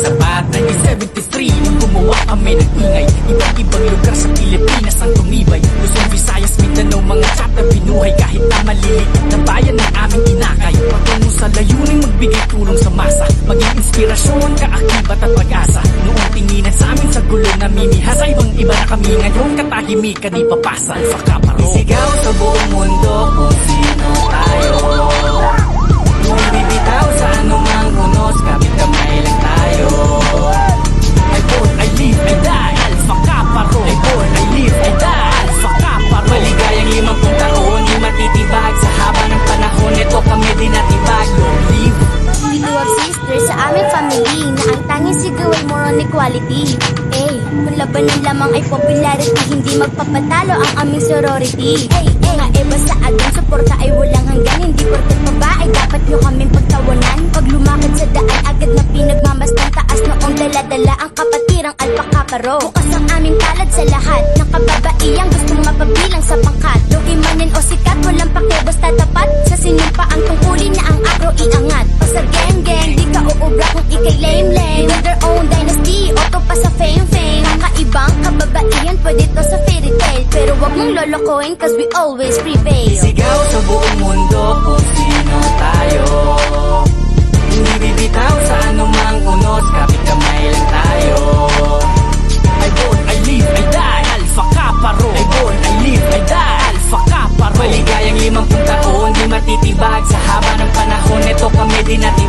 Sa sapat 1973 Nung gumawa kami ng ingay. Iba't ibang lugar sa Pilipinas ang tumibay. Luzon, Visayas, Mindanao, mga chat na binuhay. Kahit na maliliit na bayan ng aming inakay. Patungo sa layunin magbigay tulong sa masa. Maging inspirasyon, kaakibat at pag-asa. Noong tinginan sa amin sa gulo na mimihas Sa ibang iba na kami. Ngayon katahimikan di papasa. Alpha Kappa Rho Isigaw sa buong mundo kung sino tanging sigaw ay more on equality. Eh, kung labanan lamang ay popularity Hindi magpapatalo ang aming sorority. Hey, eh, nga eh basta adong suporta ay walang hanggan. Hindi porket babae dapat nyo kaming pagtawanan? Pag lumakad sa daan agad na pinagmamasdan Taas noong dala-dala ang kapatirang alpakaparo. Bukas ang aming palad sa lahat Ng kababaiyang gustong mapabilang sa pangkat. Loki manin o sikat uubra kung ikay lame-lame Build their own dynasty o to pa sa fame-fame Kakaibang kababaihan pwede to sa fairy tale. Pero wag mong lolokohin cause we always prevail. Sigaw sa buong mundo kung sino tayo. Hindi bibitaw sa anumang unos Kapit kamay lang tayo. I born, I live, I die. Alpha Kappa Rho I born, I live, I die. Alpha Kappa Rho Maligayang limampung taon Di matitibag. Sa haba ng panahon Ito kami din natibag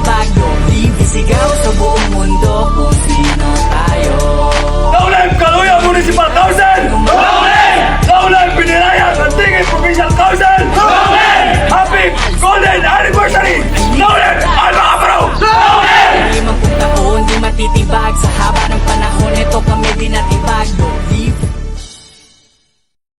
natin at ibago